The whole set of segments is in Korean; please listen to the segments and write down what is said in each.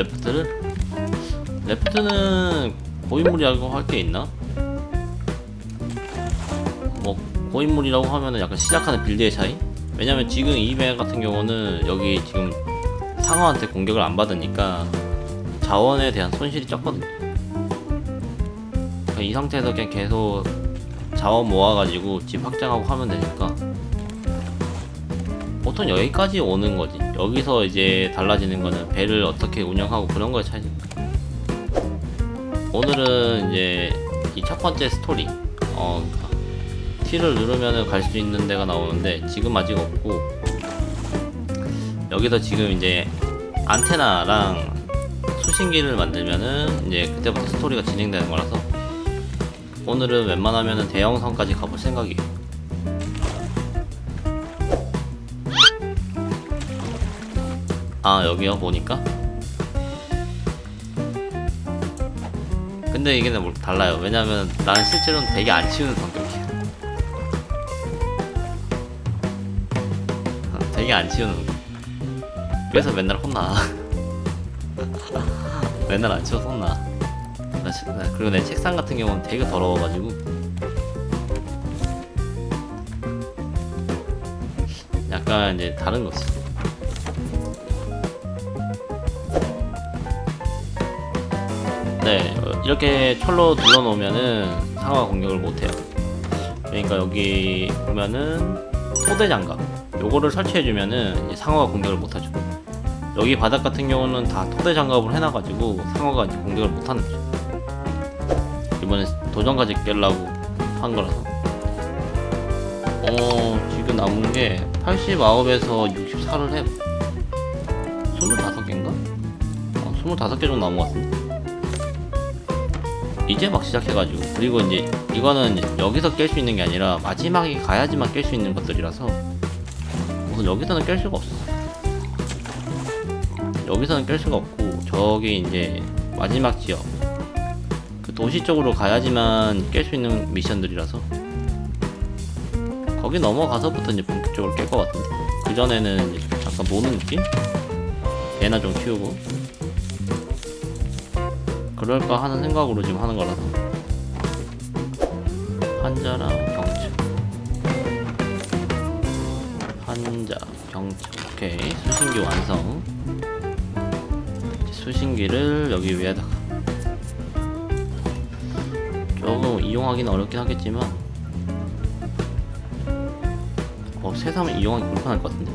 레프트를? 레프트는 고인물이라고 할 게 있나? 뭐 고인물이라고 하면은 약간 시작하는 빌드의 차이? 왜냐면 지금 이메 같은 경우는 여기 지금 상어한테 공격을 안 받으니까 자원에 대한 손실이 적거든요. 그러니까 이 상태에서 그냥 계속 자원 모아가지고 집 확장하고 하면 되니까 보통 여기까지 오는 거지. 여기서 이제 달라지는 거는 배를 어떻게 운영하고 그런 거에 차이지. 오늘은 이제 이 첫 번째 스토리, 어, T를 누르면은 갈수 있는 데가 나오는데 지금 아직 없고 여기서 지금 이제 안테나랑 수신기를 만들면은 이제 그때부터 스토리가 진행되는 거라서 오늘은 웬만하면은 대형성까지 가볼 생각이에요. 아 여기요? 보니까? 근데 이게 뭐 달라요. 왜냐면 나는 실제로는 되게 안 치우는 성격이야 어, 되게 안 치우는 거 그래서 맨날 혼나. 맨날 안 치워서 혼나 그리고 내 책상 같은 경우는 되게 더러워가지고. 약간 이제 다른 거지 네, 어, 이렇게 철로 둘러놓으면은 상어가 공격을 못해요. 그러니까 여기 보면은 토대 장갑 요거를 설치해주면은 상어가 공격을 못하죠. 여기 바닥 같은 경우는 다 토대 장갑을 해놔가지고 상어가 이제 공격을 못하는 거죠. 이번에 도전까지 깨려고 한 거라서. 어, 지금 남은 게 89에서 64를 해. 25개인가? 어, 25개 정도 남은 것 같은데. 이제 막 시작해가지고. 그리고 이제 이거는 여기서 깰 수 있는 게 아니라 마지막에 가야지만 깰 수 있는 것들이라서 우선 여기서는 깰 수가 없어. 여기서는 깰 수가 없고 저기 이제 마지막 지역 그 도시 쪽으로 가야지만 깰 수 있는 미션들이라서 거기 넘어가서부터 이제 본격적으로 깰 것 같은데. 그 전에는 잠깐 노는 느낌? 개나 좀 키우고 그럴까 하는 생각으로 지금 하는 거라서. 한자랑 경첩 한자 경첩 오케이. 수신기 완성. 수신기를 여기 위에다가 조금 이용하기는 어렵긴 하겠지만 어 새삼 이용하기 불편할 것 같은데.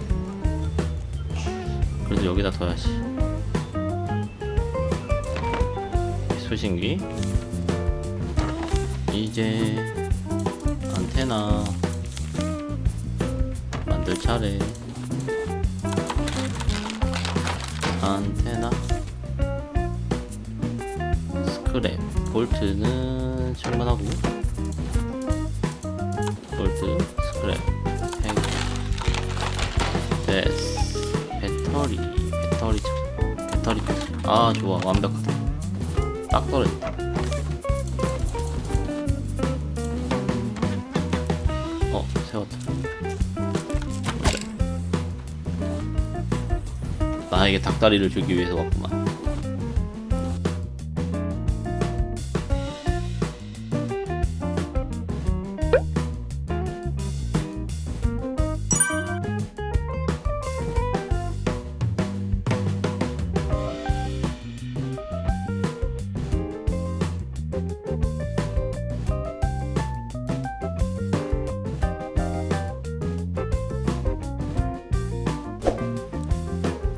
그래도 여기다 둬야지 수신기. 이제 안테나 만들 차례. 안테나 스크랩. 볼트는 충분하고. 볼트 스크랩 행 데스. 배터리. 배터리 차 배터리 아 좋아. 완벽하다 딱 떨어졌다. 어, 세웠다. 나에게 닭다리를 주기 위해서 왔구만.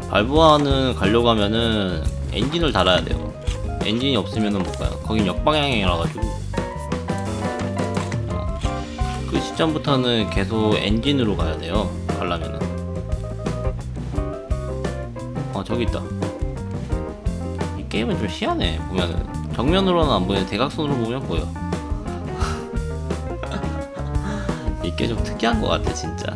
발부하는 가려고 하면은 엔진을 달아야 돼요. 엔진이 없으면은 못 가요. 거긴 역방향이라 가지고. 어, 그 시점부터는 계속 엔진으로 가야 돼요. 가려면은. 어 저기 있다. 이 게임은 좀 희한해 보면은 정면으로는 안 보이는데 대각선으로 보면 보여. 이게 좀 특이한 것 같아 진짜.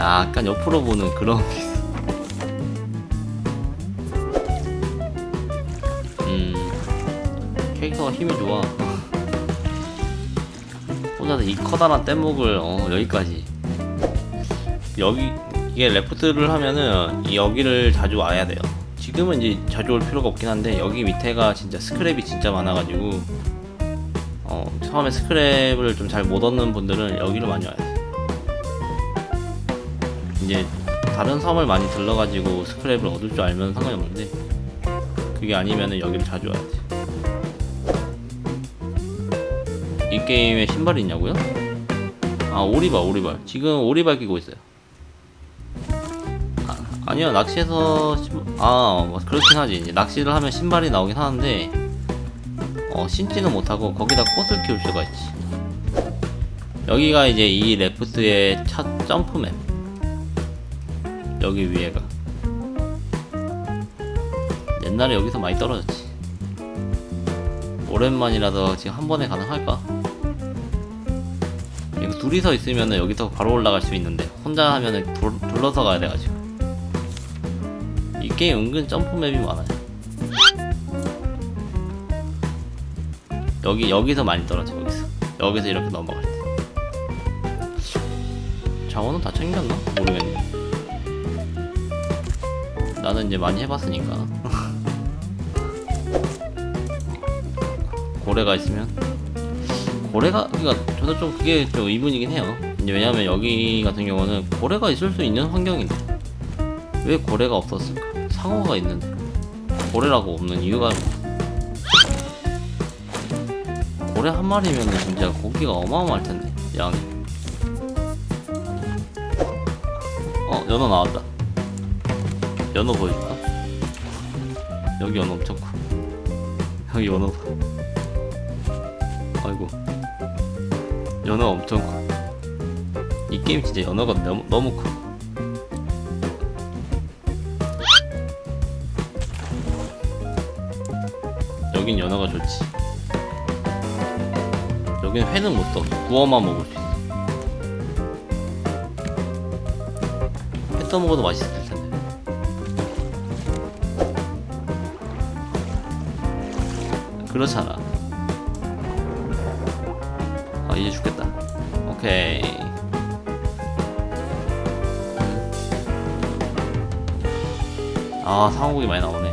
약간 옆으로 보는 그런. 음, 캐릭터가 힘이 좋아. 혼자서 이 커다란 뗏목을 어, 여기까지. 여기 이게 레프트를 하면은 이 여기를 자주 와야 돼요. 지금은 이제 자주 올 필요가 없긴 한데 여기 밑에가 진짜 스크랩이 진짜 많아가지고 어 처음에 스크랩을 좀 잘 못 얻는 분들은 여기를 많이 돼. 이제 다른 섬을 많이 들러가지고 스크랩을 얻을 줄 알면 상관이 없는데 그게 아니면은 여기를 자주 와야 돼. 이 게임에 신발이 있냐고요? 아 오리발 오리발. 지금 오리발 끼고 있어요. 아, 아니요 낚시에서 신... 아 뭐, 그렇긴 하지. 이제 낚시를 하면 신발이 나오긴 하는데 어 신지는 못하고 거기다 꽃을 키울 수가 있지. 여기가 이제 이 레프트의 첫 점프맵 여기 위에가. 옛날에 여기서 많이 떨어졌지. 오랜만이라서 지금 한 번에 가능할까? 이거 둘이서 있으면 여기서 바로 올라갈 수 있는데 혼자 하면은 둘, 둘러서 가야 돼가지고. 이 게임 은근 점프 맵이 많아요. 여기 여기서 많이 떨어져 여기서. 여기서 이렇게 넘어갈 때. 자원은 다 챙겼나? 모르겠네 나는 이제 많이 해봤으니까 고래가 있으면 고래가 그러니까 저도 좀 그게 좀 의문이긴 해요. 이제 왜냐하면 여기 같은 경우는 고래가 있을 수 있는 환경인데 왜 고래가 없었을까? 상어가 있는데 고래라고 없는 이유가 뭐? 고래 한 마리면 진짜 고기가 어마어마할 텐데 양이. 어 연어 나왔다. 연어 보여줄까? 여기 연어 엄청 커. 여기 연어 봐. 아이고 연어 엄청 커. 이 게임 진짜 연어가 너무, 너무 커. 여긴 연어가 좋지. 여긴 회는 못 떠. 구워만 먹을 수 있어. 회 떠먹어도 맛있을 그렇잖아. 아 이제 죽겠다. 오케이. 아 상어고기 많이 나오네.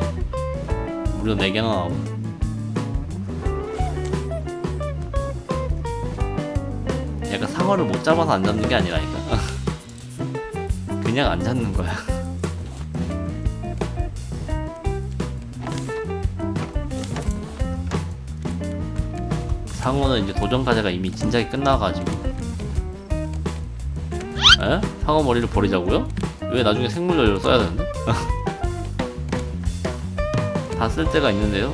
무려 4개나 나오고. 약간 상어를 못 잡아서 안 잡는 게 아니라니까. 그냥 안 잡는 거야 상어는 이제 도전 과제가 이미 진작에 끝나가지고 에? 상어 머리를 버리자고요? 왜 나중에 생물 연료를 써야 되는데? 다 쓸 때가 있는데요?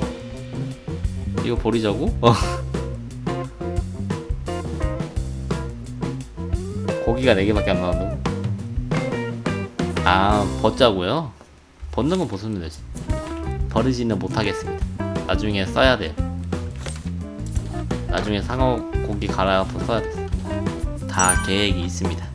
이거 버리자고? 어. 고기가 4개밖에 안 나온다고? 아 벗자고요? 벗는 건 벗으면 되지 버리지는 못하겠습니다 나중에 써야 돼요 나중에 상어 고기 갈아서 써야 돼. 다 계획이 있습니다.